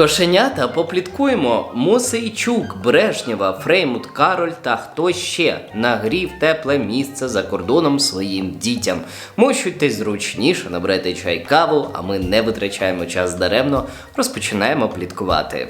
Кошенята попліткуємо. Мусейчук, Брежнєва, Фреймут, Кароль та хто ще нагрів тепле місце за кордоном своїм дітям. Мощуйтесь зручніше, набирайте чай каву, а ми не витрачаємо час даремно, розпочинаємо пліткувати.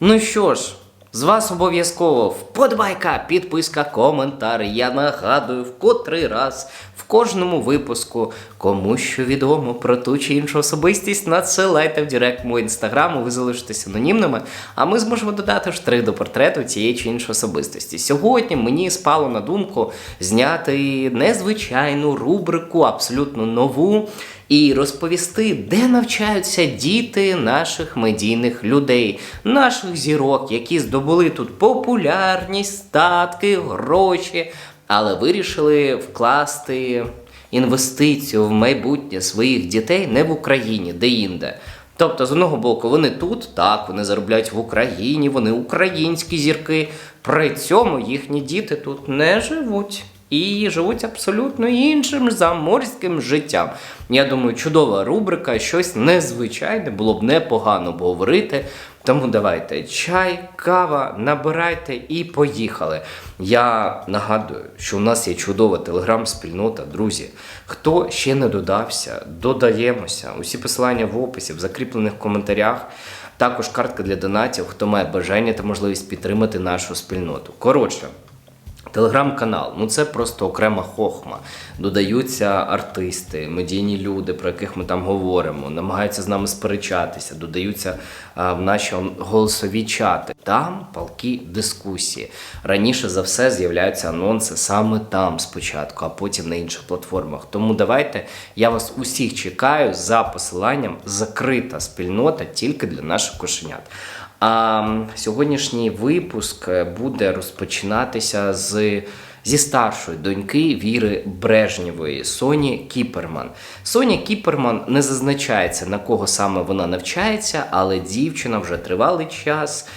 Ну що ж, з вас обов'язково вподобайка, підписка, коментар. Я нагадую в котрий раз в кожному випуску, кому що відомо про ту чи іншу особистість, надсилайте в директ мого інстаграму, ви залишитесь анонімними, а ми зможемо додати штрих до портрету цієї чи іншої особистості. Сьогодні мені спало на думку зняти незвичайну рубрику, абсолютно нову і розповісти, де навчаються діти наших медійних людей, наших зірок, які здобули тут популярність, статки, гроші, але вирішили вкласти інвестицію в майбутнє своїх дітей не в Україні, де інде. Тобто, з одного боку, вони тут, так, вони заробляють в Україні, вони українські зірки. При цьому їхні діти тут не живуть і живуть абсолютно іншим заморським життям. Я думаю, чудова рубрика, щось незвичайне, було б непогано говорити. Тому давайте чай, кава, набирайте і поїхали. Я нагадую, що у нас є чудова телеграм-спільнота, друзі. Хто ще не додався, додаємося. Усі посилання в описі, в закріплених коментарях. Також картка для донатів, хто має бажання та можливість підтримати нашу спільноту. Коротше. Телеграм-канал, ну це просто окрема хохма. Додаються артисти, медійні люди, про яких ми там говоримо, намагаються з нами сперечатися, додаються а, в наші голосові чати. Там палкі дискусії. Раніше за все з'являються анонси саме там спочатку, а потім на інших платформах. Тому давайте я вас усіх чекаю за посиланням закрита спільнота тільки для наших кошенят. А сьогоднішній випуск е, буде розпочинатися з. Зі старшої доньки Віри Брежнєвої Соні Кіперман. Соня Кіперман не зазначається на кого саме вона навчається, але дівчина вже тривалий час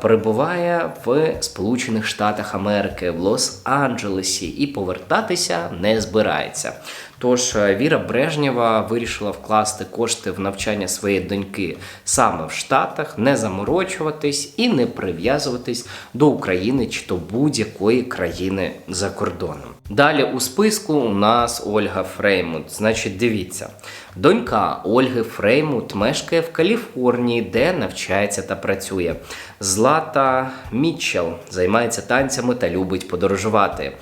перебуває в Сполучених Штатах Америки в Лос-Анджелесі і повертатися не збирається. Тож е, Віра Брежнєва вирішила вкласти кошти в навчання своєї доньки саме в Штатах, не заморочуватись і не прив'язуватись до України чи до будь-якої країни за кордоном. Далі у списку у нас Ольга Фреймут. Значить, дивіться, донька Ольги Фреймут мешкає в Каліфорнії, де навчається та працює. Злата Мітчел займається танцями та любить подорожувати.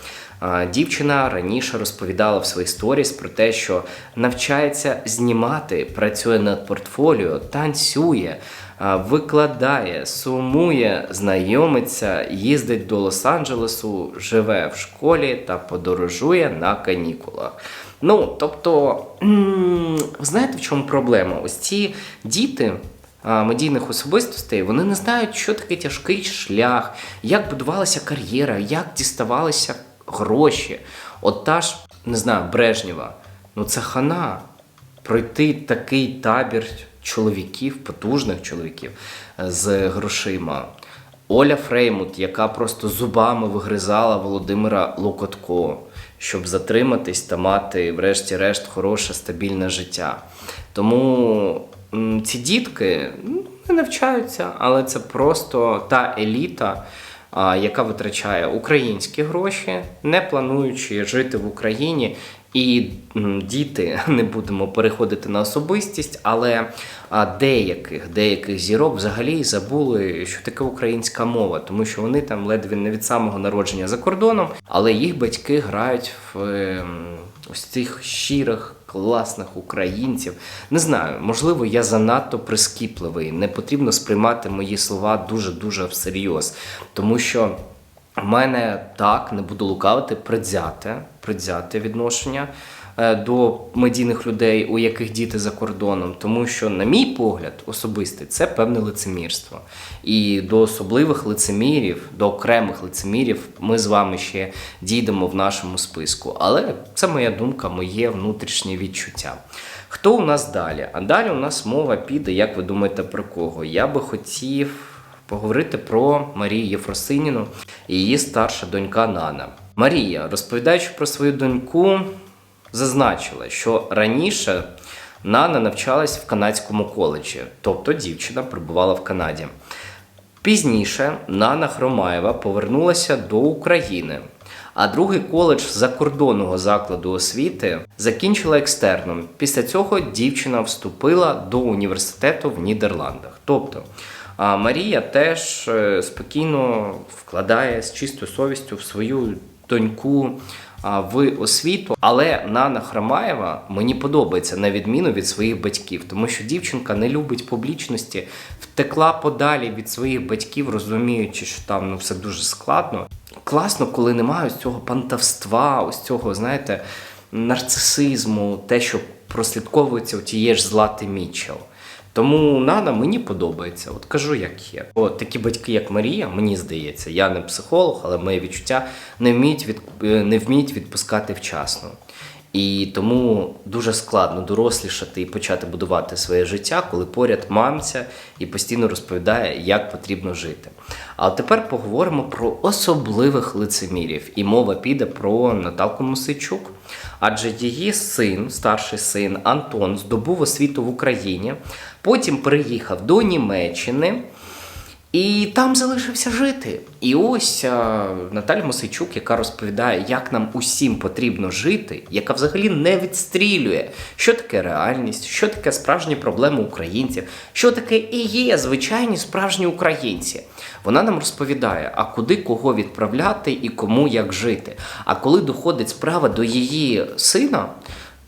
Дівчина раніше розповідала в своїх сторіс про те, що навчається знімати, працює над портфоліо, танцює, викладає, сумує, знайомиться, їздить до Лос-Анджелесу, живе в школі та подорожує на канікулах. Ну, тобто, знаєте, в чому проблема? Ось ці діти медійних особистостей, вони не знають, що таке тяжкий шлях, як будувалася кар'єра, як діставалися гроші. От та ж, не знаю, Брежнєва, ну це хана. Пройти такий табір чоловіків, потужних чоловіків е, з грошима. Оля Фреймут, яка просто зубами вигризала Володимира Локотко, щоб затриматись та мати, врешті-решт, хороше стабільне життя. Тому ці дітки ну, не навчаються, але це просто та еліта, яка витрачає українські гроші, не плануючи жити в Україні. І діти не будемо переходити на особистість, але деяких деяких зірок взагалі забули, що таке українська мова, тому що вони там ледве не від самого народження за кордоном, але їх батьки грають в ем, ось цих щирих, класних українців. Не знаю, можливо, я занадто прискіпливий. Не потрібно сприймати мої слова дуже дуже всерйоз, тому що. У мене так, не буду лукавити, предвзяте, предвзяте відношення до медійних людей, у яких діти за кордоном, тому що, на мій погляд, особистий, це певне лицемірство. І до особливих лицемірів, до окремих лицемірів ми з вами ще дійдемо в нашому списку. Але це моя думка, моє внутрішнє відчуття. Хто у нас далі? А далі у нас мова піде, як ви думаєте, про кого? Я би хотів поговорити про Марію Єфросиніну і її старша донька Нана. Марія, розповідаючи про свою доньку, зазначила, що раніше Нана навчалась в канадському коледжі, тобто дівчина перебувала в Канаді. Пізніше Нана Хромаєва повернулася до України, а другий коледж закордонного закладу освіти закінчила екстерном. Після цього дівчина вступила до університету в Нідерландах. Тобто Марія теж е, спокійно вкладає з чистою совістю в свою доньку в освіту. Але Нана Храмаєва мені подобається на відміну від своїх батьків, тому що дівчинка не любить публічності, втекла подалі від своїх батьків, розуміючи, що там ну все дуже складно. Класно, коли немає ось цього пантавства, ось цього, знаєте, нарцисизму, те, що прослідковується у тієї ж Злати Мічел. Тому Нана мені подобається. От кажу, як є. От такі батьки, як Марія, мені здається, я не психолог, але мої відчуття не вміють від е, не вміють відпускати вчасно. І тому дуже складно дорослішати і почати будувати своє життя, коли поряд мамця і постійно розповідає, як потрібно жити. А тепер поговоримо про особливих лицемірів. І мова піде про Наталку Мусичук, Адже її син, старший син Антон, здобув освіту в Україні, потім переїхав до Німеччини. І там залишився жити. І ось а, Наталя Мосичук, яка розповідає, як нам усім потрібно жити, яка взагалі не відстрілює, що таке реальність, що таке справжні проблеми українців, що таке і є звичайні справжні українці. Вона нам розповідає, а куди кого відправляти і кому як жити. А коли доходить справа до її сина,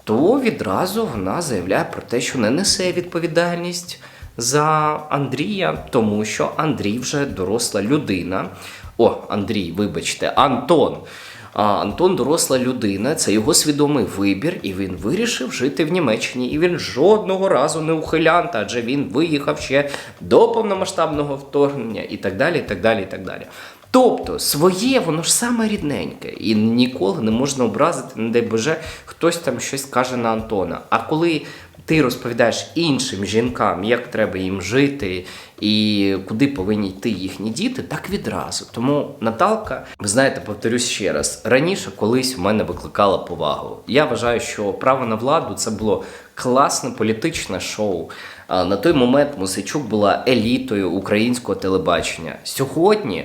то відразу вона заявляє про те, що не несе відповідальність за Андрія, тому що Андрій вже доросла людина. О, Андрій, вибачте, Антон. А Антон доросла людина, це його свідомий вибір, і він вирішив жити в Німеччині. І він жодного разу не ухилянт, адже він виїхав ще до повномасштабного вторгнення і так далі. і так далі, і так далі. Тобто своє, воно ж саме рідненьке, і ніколи не можна образити, не дай Боже, хтось там щось каже на Антона. А коли ти розповідаєш іншим жінкам, як треба їм жити і куди повинні йти їхні діти, так відразу. Тому Наталка, ви знаєте, повторюсь ще раз, раніше колись в мене викликала повагу. Я вважаю, що право на владу це було класне політичне шоу. На той момент Мосичук була елітою українського телебачення. Сьогодні.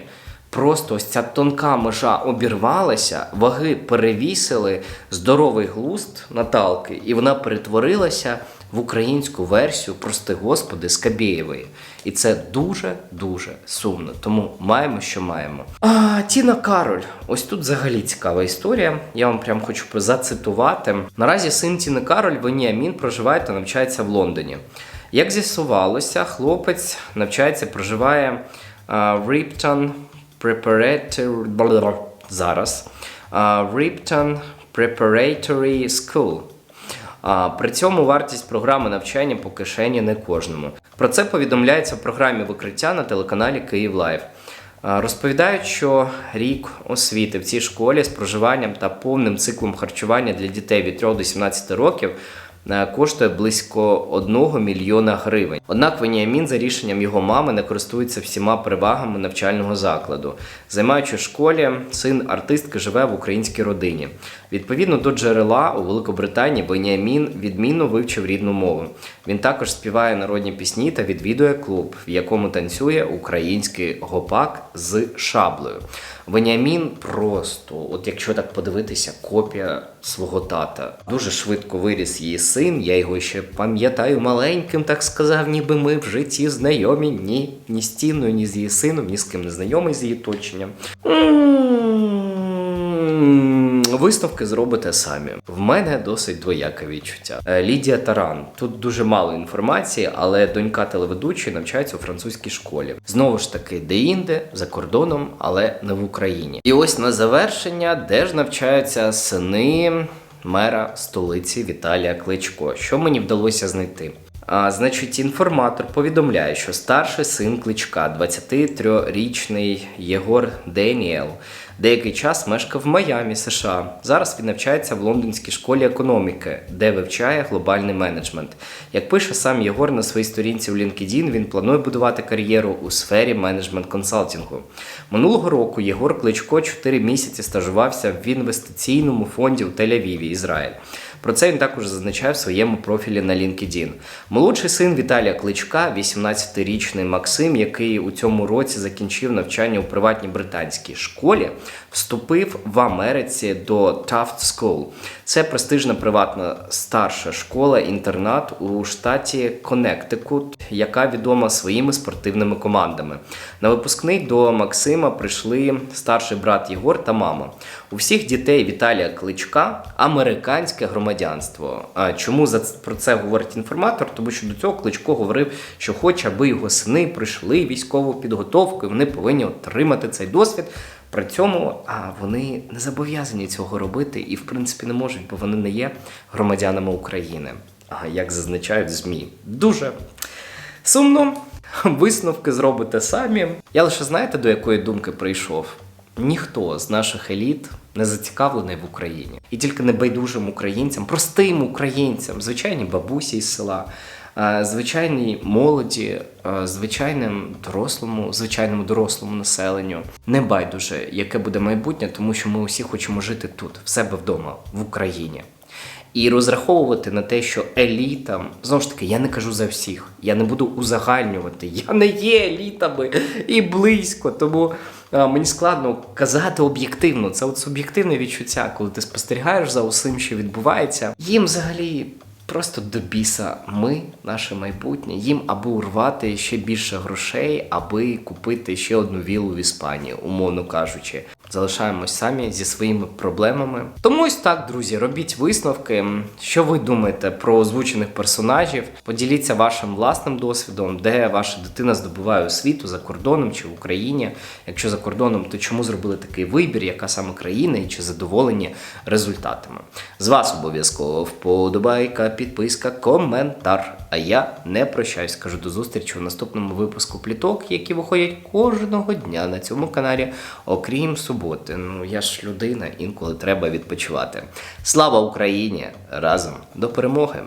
Просто ось ця тонка межа обірвалася, ваги перевісили здоровий глузд Наталки, і вона перетворилася в українську версію, прости господи, Скабєєвої. І це дуже-дуже сумно. Тому маємо, що маємо. А Тіна Кароль. Ось тут взагалі цікава історія. Я вам прям хочу зацитувати. Наразі син Тіни Кароль Веніамін проживає та навчається в Лондоні. Як з'ясувалося, хлопець навчається, проживає в Ріптон Preparatory зараз. Ripton Preparatory School. При цьому вартість програми навчання по кишені не кожному. Про це повідомляється в програмі викриття на телеканалі Київ Лайв. Розповідають, що рік освіти в цій школі з проживанням та повним циклом харчування для дітей від 3 до 17 років коштує близько 1 мільйона гривень. Однак Веніамін за рішенням його мами не користується всіма перевагами навчального закладу. Займаючи школі, син артистки живе в українській родині. Відповідно до джерела у Великобританії Веніамін відмінно вивчив рідну мову. Він також співає народні пісні та відвідує клуб, в якому танцює український гопак з шаблею. Веніамін просто, от якщо так подивитися, копія свого тата. Дуже швидко виріс її син. Я його ще пам'ятаю маленьким, так сказав, ніби ми в житті знайомі. Ні, ні з Тіною, ні з її сином, ні з ким не знайомий з її оточенням. Висновки зробите самі. В мене досить двояке відчуття. Е, Лідія Таран. Тут дуже мало інформації, але донька телеведучої навчається у французькій школі. Знову ж таки, де-інде, за кордоном, але не в Україні. І ось на завершення, де ж навчаються сини мера столиці Віталія Кличко. Що мені вдалося знайти? А, Значить, інформатор повідомляє, що старший син кличка, 23-річний Єгор Деніел, деякий час мешкав в Майамі, США. Зараз він навчається в лондонській школі економіки, де вивчає глобальний менеджмент. Як пише сам Єгор на своїй сторінці в LinkedIn, він планує будувати кар'єру у сфері менеджмент консалтингу. Минулого року Єгор Кличко 4 місяці стажувався в інвестиційному фонді у Тель-Авіві, Ізраїль. Про це він також зазначає в своєму профілі на LinkedIn. Молодший син Віталія Кличка, 18-річний Максим, який у цьому році закінчив навчання у приватній британській школі, вступив в Америці до Taft School. Це престижна приватна старша школа-інтернат у штаті Коннектикут, яка відома своїми спортивними командами. На випускний до Максима прийшли старший брат Єгор та мама. У всіх дітей Віталія Кличка американське громадянство. А чому за про це говорить інформатор? Тому що до цього Кличко говорив, що хоче, аби його сини пройшли військову підготовку, і вони повинні отримати цей досвід. При цьому а, вони не зобов'язані цього робити і, в принципі, не можуть, бо вони не є громадянами України. А як зазначають ЗМІ, дуже сумно. Висновки зробите самі. Я лише знаєте, до якої думки прийшов? Ніхто з наших еліт не зацікавлений в Україні. І тільки небайдужим українцям, простим українцям, звичайні бабусі із села, е, звичайній молоді, е, звичайним дорослому, звичайному дорослому населенню. Не байдуже, яке буде майбутнє, тому що ми усі хочемо жити тут, в себе вдома, в Україні. І розраховувати на те, що еліта, знову ж таки, я не кажу за всіх, я не буду узагальнювати, я не є елітами і близько. Тому мені складно казати об'єктивно. Це от суб'єктивне відчуття, коли ти спостерігаєш за усім, що відбувається. Їм взагалі просто до біса ми, наше майбутнє, їм аби урвати ще більше грошей, аби купити ще одну вілу в Іспанії, умовно кажучи. Залишаємось самі зі своїми проблемами. Тому ось так, друзі, робіть висновки. Що ви думаєте про озвучених персонажів? Поділіться вашим власним досвідом, де ваша дитина здобуває освіту за кордоном чи в Україні. Якщо за кордоном, то чому зробили такий вибір, яка саме країна і чи задоволені результатами? З вас обов'язково вподобайка, підписка, коментар. А я не прощаюсь, кажу до зустрічі у наступному випуску пліток, які виходять кожного дня на цьому каналі, окрім суботи. Ну я ж людина, інколи треба відпочивати. Слава Україні! Разом до перемоги!